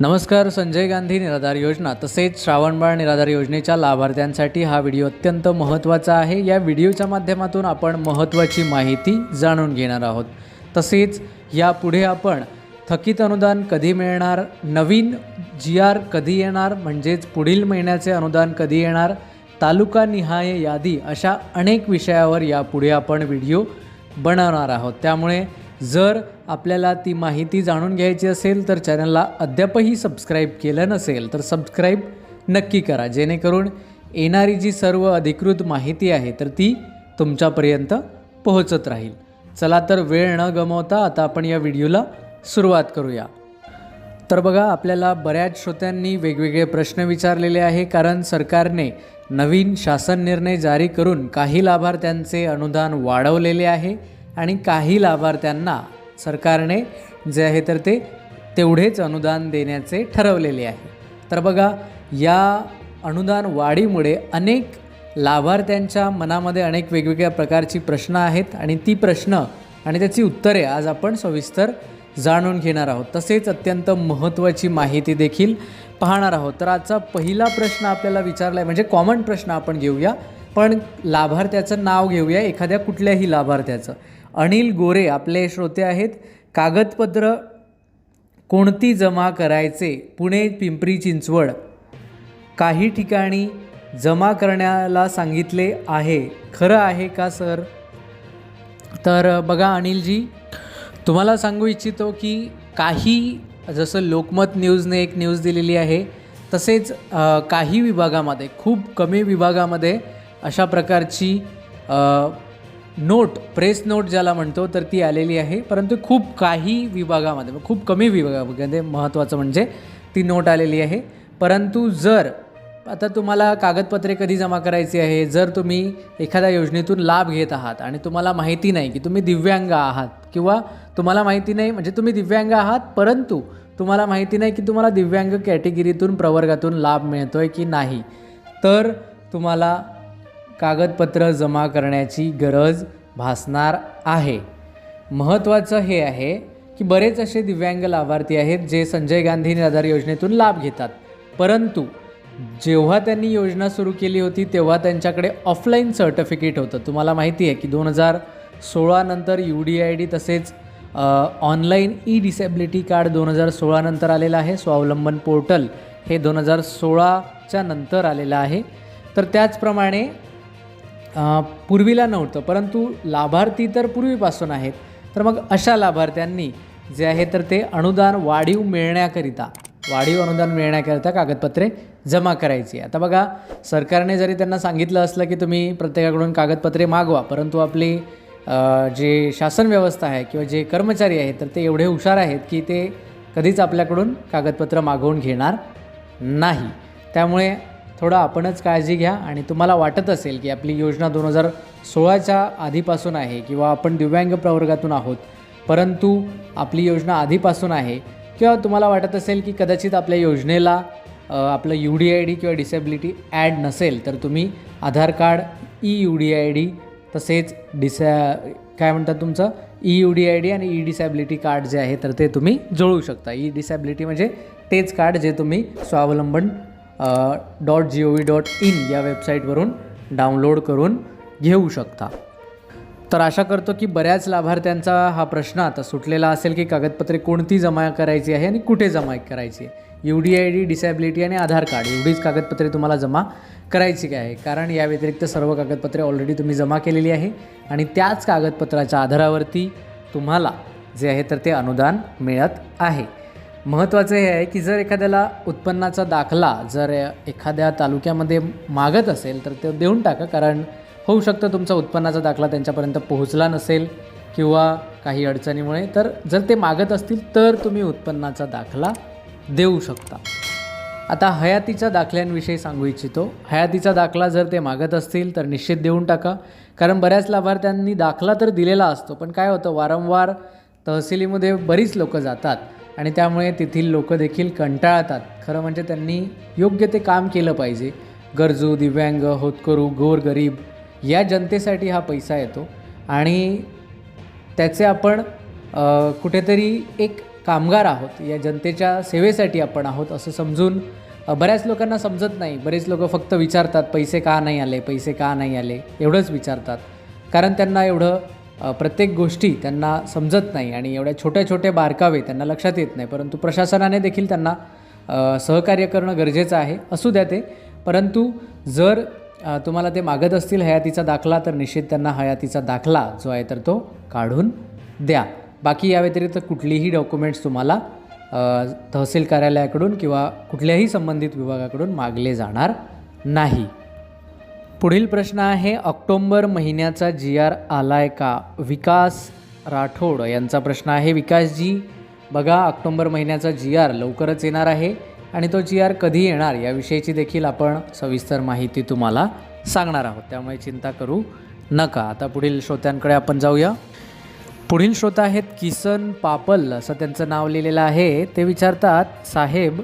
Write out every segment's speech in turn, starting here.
नमस्कार संजय गांधी निराधार योजना तसेच श्रावणबाळ निराधार योजनेच्या लाभार्थ्यांसाठी हा व्हिडिओ अत्यंत महत्त्वाचा आहे. या व्हिडिओच्या माध्यमातून आपण महत्त्वाची माहिती जाणून घेणार आहोत. तसेच यापुढे आपण थकीत अनुदान कधी मिळणार नवीन जी आर कधी येणार म्हणजेच पुढील महिन्याचे अनुदान कधी येणार तालुकानिहाय यादी अशा अनेक विषयावर यापुढे आपण व्हिडिओ बनवणार आहोत. त्यामुळे जर आपल्याला ती माहिती जाणून घ्यायची असेल तर चॅनलला अद्यापही सबस्क्राईब केलं नसेल तर सबस्क्राईब नक्की करा. जेणेकरून येणारी जी सर्व अधिकृत माहिती आहे तर ती तुमच्यापर्यंत पोहोचत राहील. चला तर वेळ न गमवता आता आपण या व्हिडिओला सुरुवात करूया. तर बघा आपल्याला बऱ्याच श्रोत्यांनी वेगवेगळे प्रश्न विचारलेले आहे कारण सरकारने नवीन शासन निर्णय जारी करून काही लाभार्थ्यांचे अनुदान वाढवलेले आहे. आणि काही लाभार्थ्यांना सरकारने जे आहे तर ते तेवढेच अनुदान देण्याचे ठरवलेले आहे. तर बघा या अनुदान वाढीमुळे अनेक लाभार्थ्यांच्या मनामध्ये अनेक वेगवेगळ्या प्रकारची प्रश्न आहेत आणि ती प्रश्न आणि त्याची उत्तरे आज आपण सविस्तर जाणून घेणार आहोत. तसेच अत्यंत महत्त्वाची माहिती देखील पाहणार आहोत. तर आजचा पहिला प्रश्न आपल्याला विचारला आहे म्हणजे कॉमन प्रश्न आपण घेऊया. पण लाभार्थ्याचं नाव घेऊया एखाद्या कुठल्याही लाभार्थ्याचं. अनिल गोरे आपले श्रोते आहेत. कागदपत्र कोणती जमा करायचे? पुणे पिंपरी चिंचवड. काही ठिकाणी जमा करण्याला सांगितले आहे. खरं आहे का सर? तर बघा अनिलजी तुम्हाला सांगू इच्छितो की काही जसं लोकमत न्यूजने एक न्यूज दिलेली आहे तसेच काही विभागामध्ये खूप कमी विभागामध्ये अशा प्रकारची नोट प्रेस नोट ज्याला म्हणतो तर ती आलेली आहे. परंतु खूप काही विभागामध्ये खूप कमी विभागामध्ये महत्त्वाचं म्हणजे ती नोट आलेली आहे. परंतु जर आता तुम्हाला कागदपत्रे कधी जमा करायची आहे? जर तुम्ही एखाद्या योजनेतून लाभ घेत आहात आणि तुम्हाला माहिती नाही की तुम्ही दिव्यांग आहात किंवा तुम्हाला माहिती नाही म्हणजे तुम्ही दिव्यांग आहात परंतु तुम्हाला माहिती नाही की तुम्हाला दिव्यांग कॅटेगरीतून प्रवर्गातून लाभ मिळतो आहे की नाही तर तुम्हाला कागदपत्र जमा करण्याची गरज भासणार आहे. महत्त्वाचं हे आहे की बरेच असे दिव्यांग लाभार्थी आहेत जे संजय गांधी निराधार योजनेतून लाभ घेतात. परंतु जेव्हा त्यांनी योजना सुरू केली होती तेव्हा त्यांच्याकडे ऑफलाईन सर्टिफिकेट होतं. तुम्हाला माहिती आहे की दोन हजार सोळानंतर यू डी आय डी तसेच ऑनलाईन ई डिसेबिलिटी कार्ड दोन हजार सोळानंतर आलेलं आहे. स्वावलंबन पोर्टल हे दोन हजार सोळाच्या नंतर आलेलं आहे. तर त्याचप्रमाणे पूर्वीला नव्हतं परंतु लाभार्थी तर पूर्वीपासून आहेत. तर मग अशा लाभार्थ्यांनी जे आहे तर ते अनुदान वाढीव मिळण्याकरिता वाढीव अनुदान मिळण्याकरिता कागदपत्रे जमा करायची आता बघा सरकारने जरी त्यांना सांगितलं असलं की तुम्ही प्रत्येकाकडून कागदपत्रे मागवा परंतु आपली जे शासन व्यवस्था आहे किंवा जे कर्मचारी आहेत तर ते एवढे हुशार आहेत की ते कधीच आपल्याकडून कागदपत्र मागवून घेणार नाही. त्यामुळे थोडं आपणच काळजी घ्या आणि तुम्हाला वाटत असेल की आपली योजना दोन हजार सोळाच्या आधीपासून आहे किंवा आपण दिव्यांग प्रवर्गातून आहोत परंतु आपली योजना आधीपासून आहे किंवा तुम्हाला वाटत असेल की कदाचित आपल्या योजनेला आपलं यू डी आय डी किंवा डिसेबिलिटी ॲड नसेल तर तुम्ही Aadhaar card e U D I D तसेच डिसॅ काय म्हणतात तुमचं? E U D I D आणि ई डिसॅबिलिटी कार्ड जे आहे तर ते तुम्ही जोडू शकता. ई डिसॅबिलिटी म्हणजे तेच कार्ड जे तुम्ही Swavlamban dot G O V dot in या वेबसाईटवरून डाउनलोड करून घेऊ शकता. तर आशा करतो की बऱ्याच लाभार्थ्यांचा हा प्रश्न आता सुटलेला असेल की कागदपत्रे कोणती जमा करायची आहे आणि कुठे जमा करायची आहे. U D I D disability आणि आधार कार्ड एवढीच कागदपत्रे तुम्हाला जमा करायची काय आहे. कारण या व्यतिरिक्त सर्व कागदपत्रे ऑलरेडी तुम्ही जमा केलेली आहे आणि त्याच कागदपत्राच्या आधारावरती तुम्हाला जे आहे तर ते अनुदान मिळत आहे. महत्त्वाचं हे आहे की जर एखाद्याला उत्पन्नाचा दाखला जर एखाद्या तालुक्यामध्ये मागत असेल तर ते देऊन टाका. कारण होऊ शकतं तुमचा उत्पन्नाचा दाखला त्यांच्यापर्यंत पोहोचला नसेल किंवा काही अडचणीमुळे तर जर ते मागत असतील तर तुम्ही उत्पन्नाचा दाखला देऊ शकता. आता हयातीच्या दाखल्यांविषयी सांगू इच्छितो. हयातीचा दाखला जर ते मागत असतील तर निश्चित देऊन टाका. कारण बऱ्याच लाभार्थ्यांनी दाखला तर दिलेला असतो पण काय होतं? वारंवार तहसीलीमध्ये बरीच लोकं जातात. आणि त्यामुळे तेथील लोक देखील कंटाळतात. खरं म्हणजे त्यांनी योग्य ते काम केलं पाहिजे. गरजू दिव्यांग होतकरू गोरगरीब या जनतेसाठी हा पैसा येतो. आणि त्याचे आपण कुठेतरी एक कामगार आहोत. या जनतेच्या सेवेसाठी आपण आहोत असं समजून बऱ्याच लोकांना समजत नाही. बरेच लोक फक्त विचारतात पैसे का नाही आले? पैसे का नाही आले? एवढंच विचारतात. कारण त्यांना एवढं प्रत्येक गोष्टी त्यांना समजत नाही आणि एवढ्या छोट्या छोट्या बारकावे त्यांना लक्षात येत नाही. परंतु प्रशासनाने देखील त्यांना सहकार्य करणं गरजेचं आहे. असू द्या ते. परंतु जर तुम्हाला ते मागत असतील हयातीचा दाखला तर निश्चित त्यांना हयातीचा दाखला जो आहे तर तो काढून द्या. बाकी या व्यतिरिक्त कुठलीही डॉक्युमेंट्स तुम्हाला तहसील कार्यालयाकडून किंवा कुठल्याही संबंधित विभागाकडून मागले जाणार नाही. पुढील प्रश्न आहे ऑक्टोंबर महिन्याचा जी आर आलाय का? विकास राठोड यांचा प्रश्न आहे. विकासजी बघा ऑक्टोंबर महिन्याचा जी आर लवकरच येणार आहे आणि तो जी आर कधी येणार याविषयीची देखील आपण सविस्तर माहिती तुम्हाला सांगणार आहोत. त्यामुळे चिंता करू नका. आता पुढील श्रोत्यांकडे आपण जाऊया. पुढील श्रोता आहेत किसन पापल असं त्यांचं नाव लिहिलेलं आहे. ते विचारतात साहेब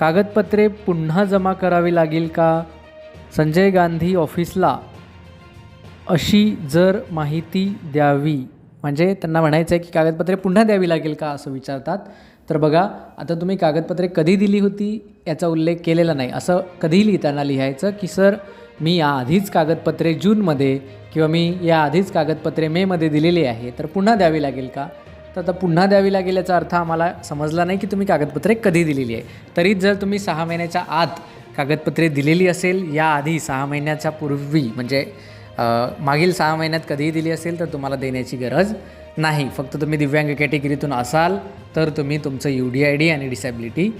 कागदपत्रे पुन्हा जमा करावी लागेल का? संजय गांधी ऑफिसला अशी जर माहिती द्यावी म्हणजे त्यांना म्हणायचं आहे की कागदपत्रे पुन्हा द्यावी लागेल का असं विचारतात तर बघा आता तुम्ही कागदपत्रे कधी दिली होती याचा उल्लेख केलेला नाही. असं कधी लिहिताना लिहायचं की सर मी याआधीच कागदपत्रे जूनमध्ये किंवा मी याआधीच कागदपत्रे मेमध्ये दिलेली आहे तर पुन्हा द्यावी लागेल का? तर आता पुन्हा द्यावी लागेल याचा अर्थ आम्हाला समजला नाही की तुम्ही कागदपत्रे कधी दिलेली आहे. तरीच जर तुम्ही सहा महिन्याच्या आत कागदपत्रे दिलेली असेल याआधी सहा महिन्याच्या पूर्वी म्हणजे मागील सहा महिन्यात कधीही दिली असेल तर तुम्हाला देण्याची गरज नाही. फक्त तुम्ही दिव्यांग कॅटेगरीतून असाल तर तुम्ही तुमचं यू डी आय डी आणि डिसॅबिलिटी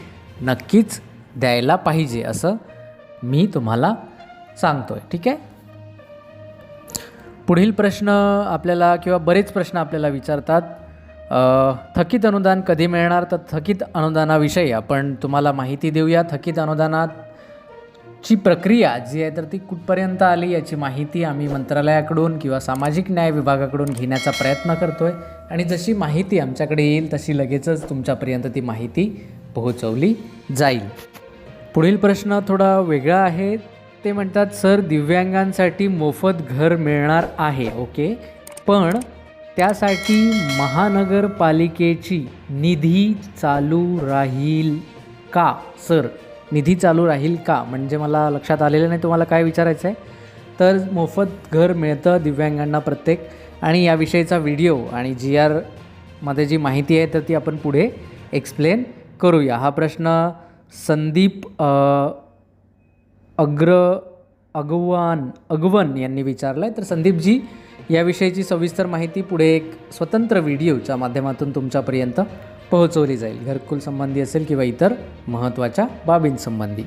नक्कीच द्यायला पाहिजे असं मी तुम्हाला सांगतो आहे ठीक आहे? पुढील प्रश्न आपल्याला किंवा बरेच प्रश्न आपल्याला विचारतात. थकीत अनुदान कधी मिळणार? तर थकीत अनुदानाविषयी आपण तुम्हाला माहिती देऊया. थकीत अनुदानात ची प्रक्रिया जी आहे तर ती कुठपर्यंत आली याची माहिती आम्ही मंत्रालयाकडून किंवा सामाजिक न्याय विभागाकडून घेण्याचा प्रयत्न करतो आहे आणि जशी माहिती आमच्याकडे येईल तशी लगेचच तुमच्यापर्यंत ती माहिती पोहोचवली जाईल. पुढील प्रश्न थोडा वेगळा आहे. ते म्हणतात सर दिव्यांगांसाठी मोफत घर मिळणार आहे. ओके. पण त्यासाठी महानगरपालिकेची निधी चालू राहील का सर? निधी चालू राहील का? म्हणजे मला लक्षात आलेलं नाही तुम्हाला काय विचारायचं आहे? तर मोफत घर मिळतं दिव्यांगांना प्रत्येक. आणि याविषयीचा व्हिडिओ आणि जी आरमध्ये जी माहिती आहे तर ती आपण पुढे एक्सप्लेन करूया. हा प्रश्न संदीप अग्र अगवान अगवन यांनी विचारला आहे तर संदीपजी याविषयीची सविस्तर माहिती पुढे एक स्वतंत्र व्हिडिओच्या माध्यमातून तुमच्यापर्यंत पोहोचवली जाईल. घरकुल संबंधी असेल किंवा इतर महत्त्वाच्या बाबींसंबंधी.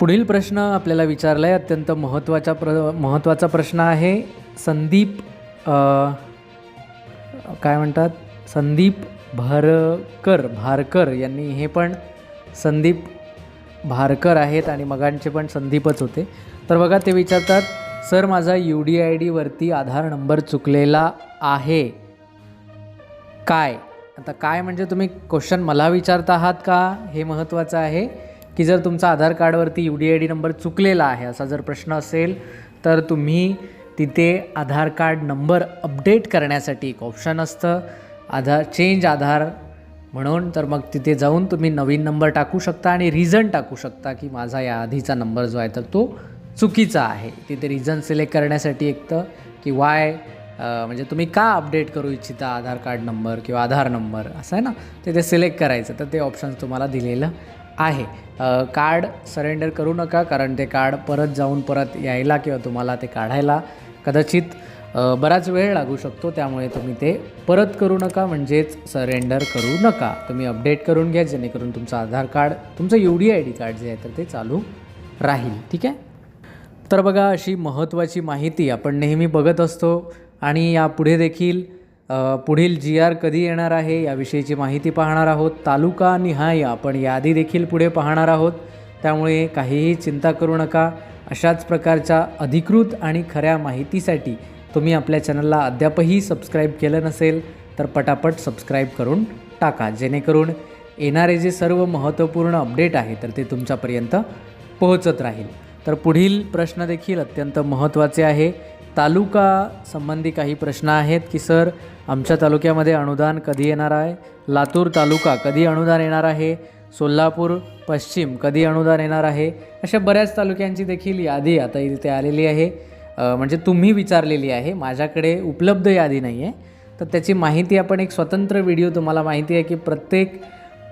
पुढील प्रश्न आपल्याला विचारला आहे अत्यंत महत्त्वाचा प्र महत्त्वाचा प्रश्न आहे. संदीप काय म्हणतात? संदीप भारकर भारकर यांनी हे पण संदीप भारकर आहेत आणि मगांचे पण संदीपच होते. तर बघा ते विचारतात सर माझा यू डी आय डीवरती आधार नंबर चुकलेला आहे. काय? आता काय म्हणजे तुम्ही क्वेश्चन मला विचारता आहात का? हे महत्त्वाचं आहे की जर तुमचा Aadhaar कार्डवरती U D I D number चुकलेला आहे असा जर प्रश्न असेल तर तुम्ही तिथे आधार कार्ड नंबर अपडेट करण्यासाठी एक ऑप्शन असतं. आधार चेंज आधार म्हणून तर मग तिथे जाऊन तुम्ही नवीन नंबर टाकू शकता आणि रिझन टाकू शकता की माझा या आधीचा नंबर जो आहे तर तो चुकीचा आहे. तिथे रिझन सिलेक्ट करण्यासाठी एक तर की वाय म्हणजे तुम्ही का अपडेट करू इच्छिता आधार कार्ड नंबर किंवा आधार नंबर? असं आहे ना? ते ते सिलेक्ट करायचं. तर ते ऑप्शन्स तुम्हाला दिलेलं आहे. कार्ड सरेंडर करू नका कारण ते कार्ड परत जाऊन परत यायला किंवा तुम्हाला ते काढायला कदाचित बराच वेळ लागू शकतो. त्यामुळे तुम्ही ते परत करू नका. म्हणजेच सरेंडर करू नका. तुम्ही अपडेट करून घ्या जेणेकरून तुमचं आधार कार्ड तुमचं U D I D card जे आहे तर ते चालू राहील. ठीक आहे? तर बघा अशी महत्त्वाची माहिती आपण नेहमी बघत असतो. आणि यापुढे देखील पुढील जी आर कधी येणार आहे याविषयीची माहिती पाहणार आहोत. तालुका निहाय आपण यादी देखील पुढे पाहणार आहोत. त्यामुळे काहीही चिंता करू नका. अशाच प्रकारच्या अधिकृत आणि खऱ्या माहितीसाठी तुम्ही आपल्या चॅनलला अद्यापही सबस्क्राईब केलं नसेल तर पटापट सबस्क्राईब करून टाका. जेणेकरून येणारे जे सर्व महत्त्वपूर्ण अपडेट आहे तर ते तुमच्यापर्यंत पोहोचत राहील. तर पुढील प्रश्न देखील अत्यंत महत्त्वाचे आहे. तालुका संबंधी काही प्रश्न आहेत की सर आमच्या तालुक्यामध्ये अनुदान कधी येणार आहे? लातूर तालुका कधी अनुदान येणार आहे? सोलापूर पश्चिम कधी अनुदान येणार आहे? अशा बऱ्याच तालुक्यांची देखील यादी आता इथे आलेली आहे. म्हणजे तुम्ही विचारलेली आहे. माझ्याकडे उपलब्ध यादी नाही आहे. तर त्याची माहिती आपण एक स्वतंत्र व्हिडिओ तुम्हाला माहिती आहे की प्रत्येक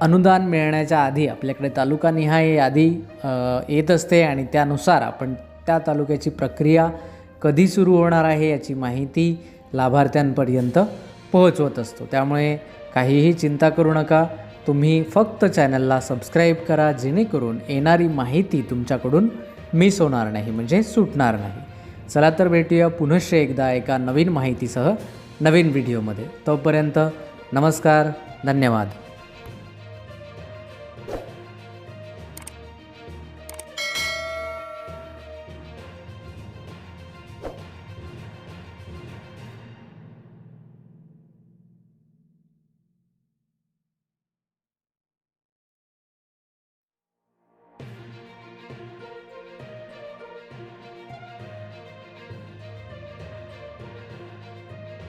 अनुदान मिळण्याच्या आधी आपल्याकडे तालुकानिहाय यादी येत असते आणि त्यानुसार आपण त्या तालुक्याची प्रक्रिया कधी सुरू होणार आहे याची माहिती लाभार्थ्यांपर्यंत पोहोचवत असतो. त्यामुळे काहीही चिंता करू नका. तुम्ही फक्त चॅनलला सबस्क्राईब करा जेणेकरून येणारी माहिती तुमच्याकडून मिस होणार नाही म्हणजे सुटणार नाही. चला तर भेटूया पुनश्च एकदा एका नवीन माहितीसह नवीन व्हिडिओमध्ये. तोपर्यंत नमस्कार धन्यवाद.